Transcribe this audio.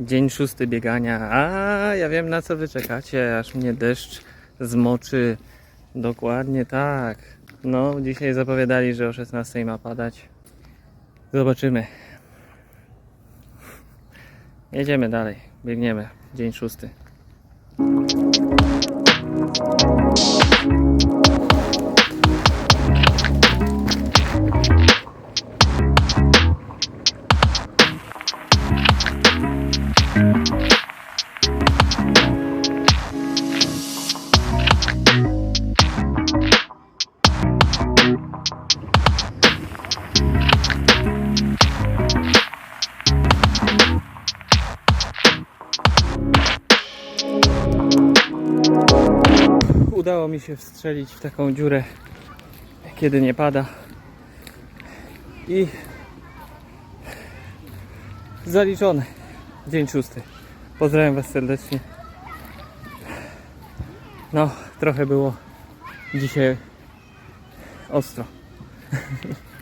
Dzień szósty biegania. A ja wiem na co wy czekacie, aż mnie deszcz zmoczy. Dokładnie tak. No, dzisiaj zapowiadali, że o 16 ma padać. Zobaczymy. Jedziemy dalej. Biegniemy. Dzień szósty. Udało mi się wstrzelić w taką dziurę, kiedy nie pada. I zaliczone. Dzień szósty. Pozdrawiam Was serdecznie. No, trochę było dzisiaj ostro.